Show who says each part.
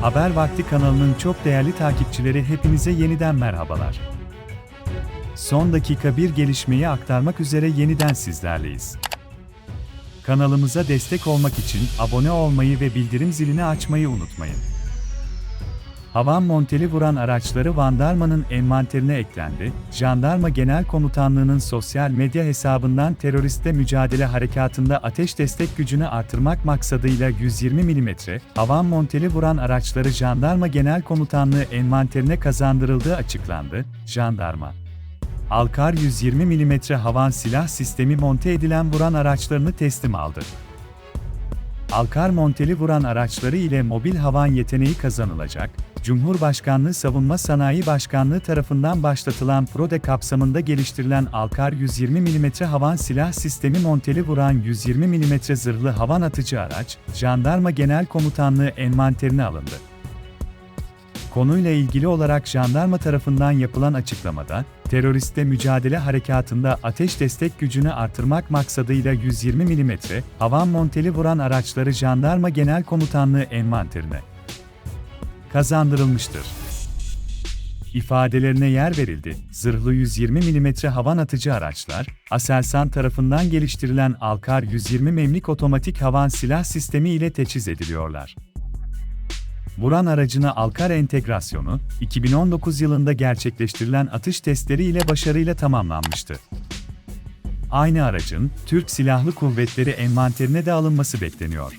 Speaker 1: Haber Vakti kanalının çok değerli takipçileri hepinize yeniden merhabalar. Son dakika bir gelişmeyi aktarmak üzere yeniden sizlerleyiz. Kanalımıza destek olmak için abone olmayı ve bildirim zilini açmayı unutmayın. Havan monteli vuran araçları Vandarma'nın envanterine eklendi. Jandarma Genel Komutanlığı'nın sosyal medya hesabından teröristle mücadele harekatında ateş destek gücünü artırmak maksadıyla 120 mm havan monteli vuran araçları Jandarma Genel Komutanlığı envanterine kazandırıldığı açıklandı. Jandarma Alkar 120 mm havan silah sistemi monte edilen vuran araçlarını teslim aldı. Alkar monteli vuran araçları ile mobil havan yeteneği kazanılacak, Cumhurbaşkanlığı Savunma Sanayi Başkanlığı tarafından başlatılan PRODE kapsamında geliştirilen Alkar 120 mm havan silah sistemi monteli vuran 120 mm zırhlı havan atıcı araç, Jandarma Genel Komutanlığı envanterine alındı. Konuyla ilgili olarak jandarma tarafından yapılan açıklamada, teröristle mücadele harekatında ateş destek gücünü artırmak maksadıyla 120 mm havan monteli vuran araçları Jandarma Genel Komutanlığı envanterine kazandırılmıştır. İfadelerine yer verildi. Zırhlı 120 mm havan atıcı araçlar, Aselsan tarafından geliştirilen Alkar 120 memlik otomatik havan silah sistemi ile teçhiz ediliyorlar. Vuran aracına Alkar entegrasyonu, 2019 yılında gerçekleştirilen atış testleri ile başarıyla tamamlanmıştı. Aynı aracın, Türk Silahlı Kuvvetleri envanterine de alınması bekleniyor.